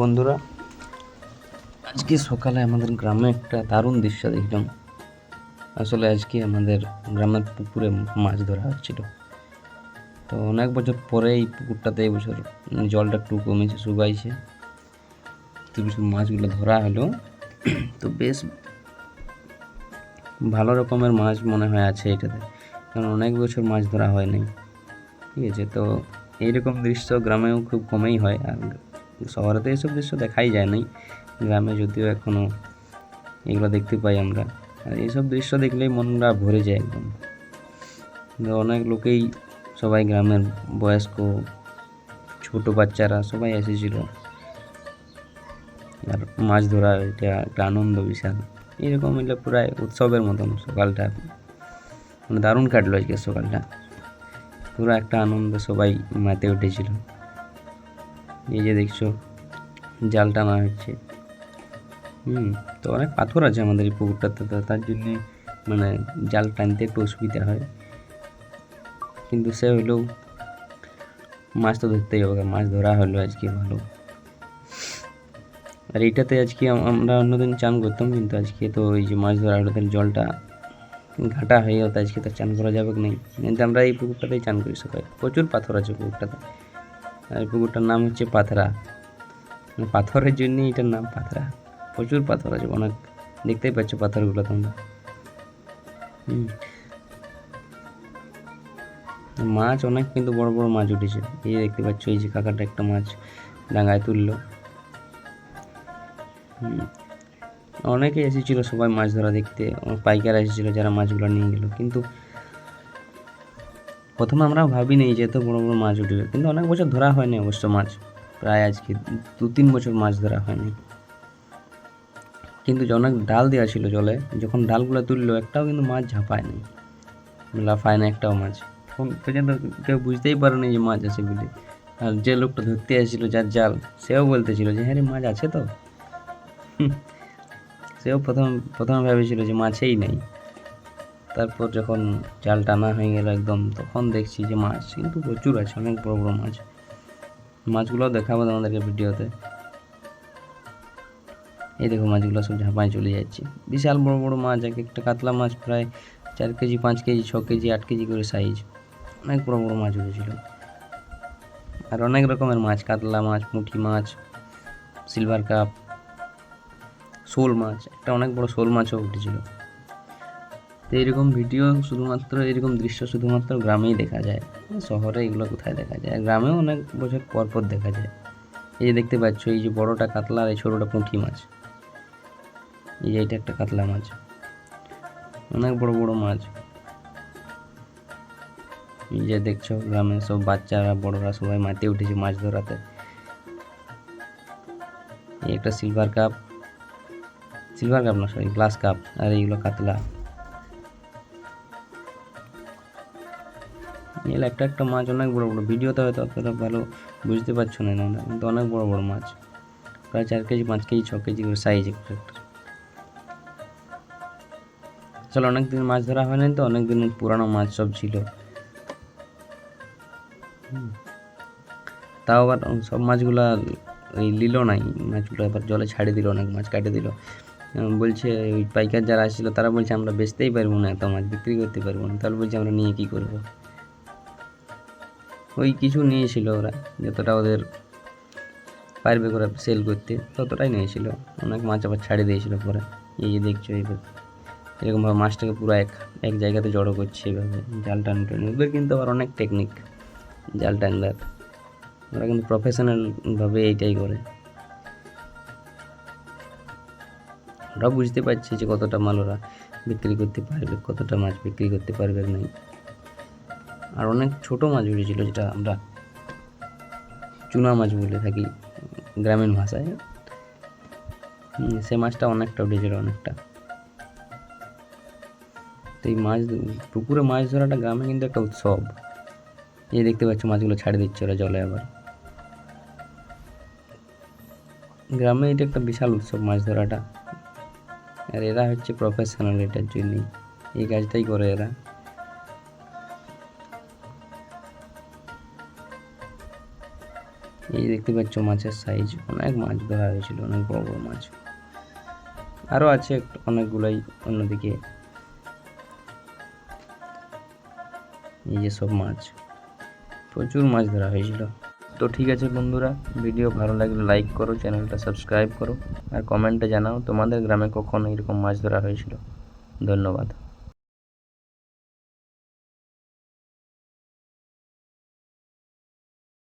বন্ধুরা, আজকে সকালে আমাদের গ্রামে একটা দারুণ দৃশ্য দেখলাম। আসলে আজকে আমাদের গ্রামের পুকুরে মাছ ধরা হচ্ছিল। তো অনেক বছর পরে এই পুকুরটাতে এই বছর জলটা একটু কমেছে, শুকাইছে। তো কিছু মাছগুলো ধরা হলো। তো বেশ ভালো রকমের মাছ মনে হয় আছে এটাতে, কারণ অনেক বছর মাছ ধরা হয়নি। ঠিক আছে, তো এইরকম দৃশ্য গ্রামেও খুব কমেই হয়। আর শহরে তো এইসব দৃশ্য দেখাই যায় নাই। গ্রামে যদিও এখনও এগুলো দেখতে পাই আমরা। আর এইসব দৃশ্য দেখলেই মনটা ভরে যায় একদম। অনেক লোকেই সবাই গ্রামের বয়স্ক, ছোট বাচ্চারা সবাই এসেছিল। আর মাছ ধরা, এটা একটা আনন্দ বিশাল। এরকম হইলে প্রায় উৎসবের মতন সকালটা। মানে দারুণ কাটলো আজকে সকালটা। পুরো একটা আনন্দ সবাই মাতে উঠেছিল। এই যে দেখছ জাল টানা হচ্ছে। হুম, তো অনেক পাথর আছে আমাদের এই পুকুরটাতে তার জন্যে মানে জাল টানতে একটু অসুবিধা হয়। কিন্তু সে হইলেও মাছ তো ধরতেই হবে, মাছ ধরা হলো আজকে ভালো। আর এইটাতে আজকে আম- আমরা অন্যদিন চান করতাম, কিন্তু আজকে তো ওই যে মাছ ধরা হলো তাহলে জলটা ঘাটা হয়ে গেল আজকে তো চান করা যাবে কি নেই? কিন্তু আমরা এই পুকুরটাতেই চান করি সবাই। প্রচুর পাথর আছে পুকুরটাতে। আর পুকুরটার নাম হচ্ছে পাথরা। মানে পাথরের জন্যই এটার নাম পাথরা। প্রচুর পাথর আছে, অনেক দেখতেই পাচ্ছ পাথরগুলো তোমরা। হুম। মাছ অনেক কিন্তু বড় বড় মাছ উঠেছে। এই দেখতে পাচ্ছ, এই যে কাকাটা একটা মাছ ডাঙায় তুললো। অনেকে এসেছিল সবাই মাছ ধরা দেখতে পাইকার এসেছিল যারা মাছগুলো নিয়ে গেল। কিন্তু প্রথমে আমরা ভাবিনি যে এত বড় বড় মাছ উঠবে, কিন্তু অনেক বছর ধরা হয়নি অবশ্য মাছ। প্রায় আজকে দু তিন বছর মাছ ধরা হয়নি। কিন্তু অনেক ডাল দেওয়া ছিল জলে, যখন ডালগুলো তুললো, একটাও কিন্তু মাছ ঝাঁপায়নি। লাফায় না একটাও মাছ। তখন পর্যন্ত কেউ বুঝতেই পারেনি যে মাছ আছে বলে। আর যে লোকটা ধরতে এসেছিল, যার জাল, সেও বলতেছিল যে হ্যাঁ রে, মাছ আছে তো। সেও প্রথম, প্রথমে ভেবেছিল যে, মাছেই নেই। তারপর যখন জাল টানা হয়ে গেল একদম, তখন দেখছি যে মাছ কিন্তু প্রচুর আছে, অনেক বড় বড় মাছ। মাছগুলো দেখাবো তোমাদেরকে ভিডিওতে। এই দেখো মাছগুলো সব ঝাঁপায় চলে যাচ্ছে। বিশাল বড় বড় মাছ, এক একটা কাতলা মাছ প্রায় চার কেজি, পাঁচ কেজি, ছ কেজি, আট কেজি করে সাইজ অনেক বড় বড় মাছ উঠেছিল আর অনেক রকমের মাছ, কাতলা মাছ পুঁটি মাছ সিলভার কাপ শোল মাছ, একটা অনেক বড় শোল মাছও উঠেছিল। তো এইরকম ভিডিও শুধুমাত্র, এরকম দৃশ্য শুধুমাত্র গ্রামেই দেখা যায়। শহরে এগুলো কোথায় দেখা যায়? গ্রামেও অনেক বছর পর পর দেখা যায়। এই যে দেখতে পাচ্ছ, এই যে বড়টা কাতলা আর এই ছোটোটা পুঁটি মাছ। এই যে এটা একটা কাতলা মাছ। অনেক বড় বড় মাছ। এই যে দেখছ, গ্রামে সব বাচ্চারা, বড়রা সবাই মাতে উঠেছে মাছ ধরাতে। এই একটা সিলভার কাপ সিলভার কাপ না সরি গ্লাস কাপ আর এইগুলো কাতলা। এগুলো একটা একটা মাছ অনেক বড় বড়। ভিডিওতে হয়তো অতটা ভালো বুঝতে পারছ না না কিন্তু অনেক বড় বড় মাছ। প্রায় চার কেজি, পাঁচ কেজি, ছ কেজি করে সাইজ একটা চলো অনেক দিন মাছ ধরা হয় তো অনেক দিনের পুরানো মাছ সব ছিল। তাও আবার সব মাছগুলা ওই নিল নাই, মাছগুলো আবার জলে ছাড়ে দিল, অনেক মাছ কাটে দিল। বলছে ওই পাইকার যারা আসছিল, তারা বলছে আমরা বেচতেই পারব না এত মাছ, বিক্রি করতে পারব না। তাহলে বলছে আমরা নিয়ে কী করব? ওই কিছু নিয়েছিল ওরা, যতটা ওদের পারবে করে সেল করতে, ততটাই নিয়েছিল। অনেক মাছ আবার ছাড়ে দিয়েছিল পরে। এই যে দেখছ এইভাবে এরকমভাবে মাছটাকে পুরো এক এক জায়গাতে জড়ো করছে এইভাবে জাল টান টান। ওদের কিন্তু আবার অনেক টেকনিক জাল টানবার ওরা কিন্তু প্রফেশনালভাবে এইটাই করে। ওরা বুঝতে পারছে যে কতটা মাল ওরা বিক্রি করতে পারবে, কতটা মাছ বিক্রি করতে পারবে না আর অনেক ছোট মাছ উঠেছিল যেটা আমরা চুনা মাছ বলে থাকি গ্রামীণ ভাষায়। সে মাছটা অনেকটা উঠেছিল, অনেকটা। তো এই মাছ, পুকুরে মাছ ধরাটা গ্রামে কিন্তু একটা উৎসব। এই দেখতে পাচ্ছ মাছগুলো ছাড়ে দিচ্ছে ওরা জলে আবার। গ্রামে এটা একটা বিশাল উৎসব মাছ ধরাটা। আর এরা হচ্ছে প্রফেশনাল এটার জন্যই। এই কাজটাই করে এরা। এই যে দেখতে পাচ্ছ মাছের সাইজ অনেক মাছ ধরা হয়েছিল, অনেক বড় বড় মাছ। আরও আছে অনেকগুলোই অন্যদিকে। এই যে সব মাছ, প্রচুর মাছ ধরা হয়েছিল। তো ঠিক আছে বন্ধুরা, ভিডিও ভালো লাগলে লাইক করো, চ্যানেলটা সাবস্ক্রাইব করো, আর কমেন্টে জানাও তোমাদের গ্রামে কখন এরকম মাছ ধরা হয়েছিল। ধন্যবাদ।